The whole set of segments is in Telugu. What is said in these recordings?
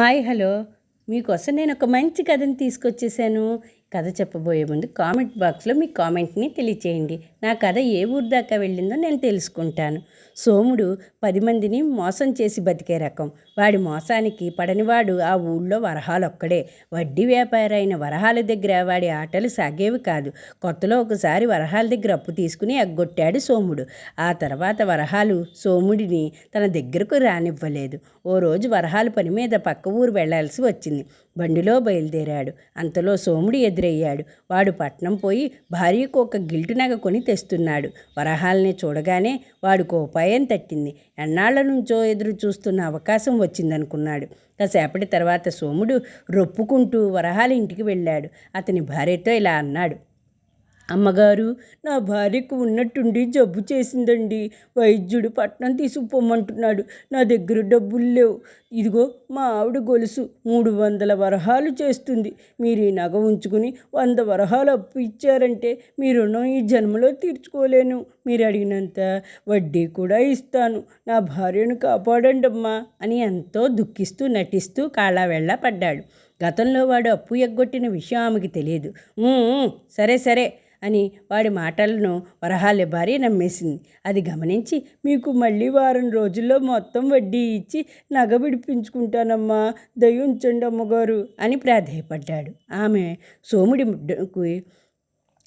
Hi hello. మీకోసం నేను ఒక మంచి కథని తీసుకొచ్చేసాను. కథ చెప్పబోయే ముందు కామెంట్ బాక్స్లో మీ కామెంట్ని తెలియచేయండి. నా కథ ఏ ఊరు దాకా వెళ్ళిందో నేను తెలుసుకుంటాను. సోముడు పది మందిని మోసం చేసి బతికే రకం. వాడి మోసానికి పడనివాడు ఆ ఊళ్ళో వరహాలొక్కడే. వడ్డీ వ్యాపారి అయిన వరహాల దగ్గర వాడి ఆటలు సాగేవి కాదు. కొత్తలో ఒకసారి వరహాల దగ్గర అప్పు తీసుకుని ఎగ్గొట్టాడు సోముడు. ఆ తర్వాత వరహాలు సోముడిని తన దగ్గరకు రానివ్వలేదు. ఓ రోజు వరహాలు పని మీద పక్క ఊరు వెళ్ళాల్సి వచ్చింది. బండిలో బయలుదేరాడు. అంతలో సోముడు ఎదురయ్యాడు. వాడు పట్నం పోయి భార్యకు ఒక గిల్టు నగ కొని తెస్తున్నాడు. వరహాల్ని చూడగానే వాడికి ఉపాయం తట్టింది. ఎన్నాళ్ళ నుంచో ఎదురు చూస్తున్న అవకాశం వచ్చిందనుకున్నాడు. కాసేపటి తర్వాత సోముడు రొప్పుకుంటూ వరహాల ఇంటికి వెళ్ళాడు. అతని భార్యతో ఇలా అన్నాడు. అమ్మగారు నా భార్యకు ఉన్నట్టుండి జబ్బు చేసిందండి. వైద్యుడు పట్నం తీసుకుపోమంటున్నాడు. నా దగ్గర డబ్బులు లేవు. ఇదిగో మా ఆవిడ గొలుసు. మూడు వందల వరహాలు చేస్తుంది. మీరు ఈ నగ ఉంచుకుని వంద వరహాలు అప్పు ఇచ్చారంటే మీ రుణం ఈ జన్మలో తీర్చుకోలేను. మీరు అడిగినంత వడ్డీ కూడా ఇస్తాను. నా భార్యను కాపాడండి అమ్మా అని ఎంతో దుఃఖిస్తూ నటిస్తూ కాళ్ళ పడ్డాడు. గతంలో వాడు అప్పు ఎగ్గొట్టిన విషయం ఆమెకి తెలియదు. సరే సరే. అని వాడి మాటలను వరహాలి భార్య నమ్మేసింది. అది గమనించి మీకు మళ్ళీ వారం రోజుల్లో మొత్తం వడ్డీ ఇచ్చి నగ విడిపించుకుంటానమ్మా దయ ఉంచండి అమ్మగారు అని ప్రాధేయపడ్డాడు. ఆమె సోముడి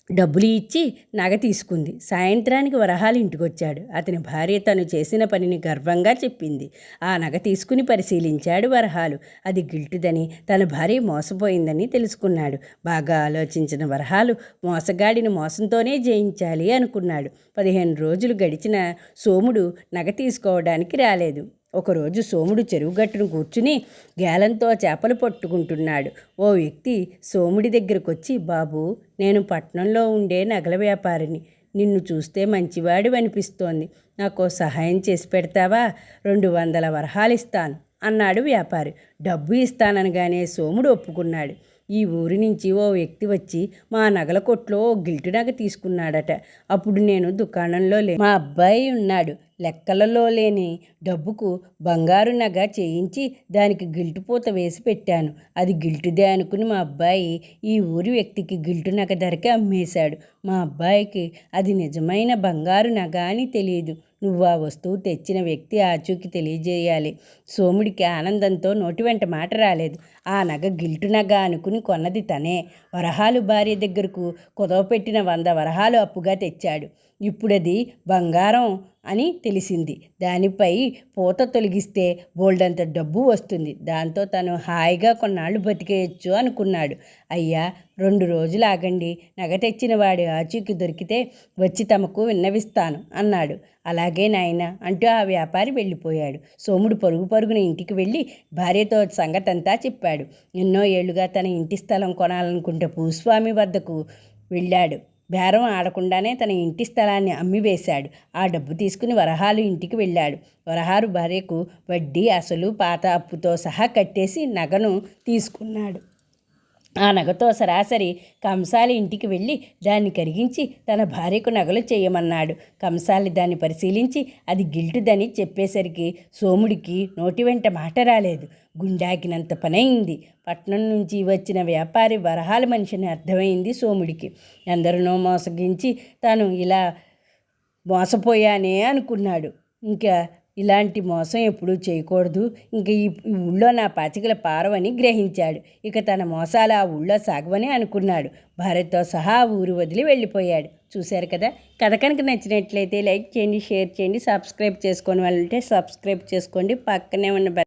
డబ్బులు ఇచ్చి నగ తీసుకుంది. సాయంత్రానికి వరహాలు ఇంటికొచ్చాడు. అతని భార్య తను చేసిన పనిని గర్వంగా చెప్పింది. ఆ నగ తీసుకుని పరిశీలించాడు వరహాలు. అది గిల్టుదని తన భార్య మోసపోయిందని తెలుసుకున్నాడు. బాగా ఆలోచించిన వరహాలు మోసగాడిని మోసంతోనే జయించాలి అనుకున్నాడు. పదిహేను రోజులు గడిచిన సోముడు నగ తీసుకోవడానికి రాలేదు. ఒకరోజు సోముడు చెరువుగట్టును కూర్చుని గేలంతో చేపలు పట్టుకుంటున్నాడు. ఓ వ్యక్తి సోముడి దగ్గరకొచ్చి బాబు నేను పట్నంలో ఉండే నగల వ్యాపారిని. నిన్ను చూస్తే మంచివాడు అనిపిస్తోంది. నాకు సహాయం చేసి పెడతావా? రెండు వందల వరహాలు ఇస్తాను అన్నాడు వ్యాపారి. డబ్బు ఇస్తాననగానే సోముడు ఒప్పుకున్నాడు. ఈ ఊరి నుంచి ఓ వ్యక్తి వచ్చి మా నగల కొట్లో గిల్టు నగ తీసుకున్నాడట. అప్పుడు నేను దుకాణంలో లే మా అబ్బాయి ఉన్నాడు. లెక్కలలో లేని డబ్బుకు బంగారు నగ చేయించి దానికి గిల్టు పూత వేసి పెట్టాను. అది గిల్టుదే అనుకుని మా అబ్బాయి ఈ ఊరి వ్యక్తికి గిల్టు నగ ధరకే అమ్మేశాడు. మా అబ్బాయికి అది నిజమైన బంగారు నగ అని తెలియదు నువ్వు ఆ వస్తువు తెచ్చిన వ్యక్తి ఆచూకి తెలియజేయాలి. సోముడికి ఆనందంతో నోటి వెంట మాట రాలేదు. ఆ నగ గిల్టు నగ అనుకుని కొన్నది తనే. వరహాలు భార్య దగ్గరకు కుదవపెట్టిన వంద వరహాలు అప్పుగా తెచ్చాడు. ఇప్పుడది బంగారం అని తెలిసింది. దానిపై పూత తొలగిస్తే బోల్డంత డబ్బు వస్తుంది. దాంతో తను హాయిగా కొన్నాళ్ళు బతికేయచ్చు అనుకున్నాడు. అయ్యా రెండు రోజులు ఆగండి. నగ తెచ్చిన వాడి ఆచూకి దొరికితే వచ్చి తమకు విన్నవిస్తాను అన్నాడు. అలాగే నాయన అంటూ ఆ వ్యాపారి వెళ్ళిపోయాడు. సోముడు పరుగు పరుగున ఇంటికి వెళ్ళి భార్యతో సంగతంతా చెప్పాడు ఎన్నో ఏళ్ళుగా తన ఇంటి స్థలం కొనాలనుకుంటే భూస్వామి వద్దకు వెళ్ళాడు. బేరం ఆడకుండానే తన ఇంటి స్థలాన్ని అమ్మివేశాడు. ఆ డబ్బు తీసుకుని వరహాలు ఇంటికి వెళ్ళాడు. వరహారు భార్యకు వడ్డీ అసలు పాత అప్పుతో సహా కట్టేసి నగను తీసుకున్నాడు. ఆ నగతో సరాసరి కంసాలి ఇంటికి వెళ్ళి దాన్ని కరిగించి తన భార్యకు నగలు చేయమన్నాడు. కంసాలి దాన్ని పరిశీలించి అది గిల్టుదని చెప్పేసరికి సోముడికి నోటి వెంట మాట రాలేదు. గుండాకినంత పనైంది పట్నం నుంచి వచ్చిన వ్యాపారి వరహాల మనిషిని అర్థమైంది సోముడికి. ఎందరినో మోసగించి తాను ఇలా మోసపోయానే అనుకున్నాడు. ఇంకా ఇలాంటి మోసం ఎప్పుడూ చేయకూడదు. ఇంక ఈ ఊళ్ళో నా పాచికల పారవని గ్రహించాడు. ఇక తన మోసాలు ఆ ఊళ్ళో సాగవని అనుకున్నాడు. భారత్తో సహా ఊరు వదిలి వెళ్ళిపోయాడు. చూశారు కదా? కథ కనుక నచ్చినట్లయితే లైక్ చేయండి షేర్ చేయండి సబ్స్క్రైబ్ చేసుకోని వాళ్ళంటే సబ్స్క్రైబ్ చేసుకోండి. పక్కనే ఉన్న బెల్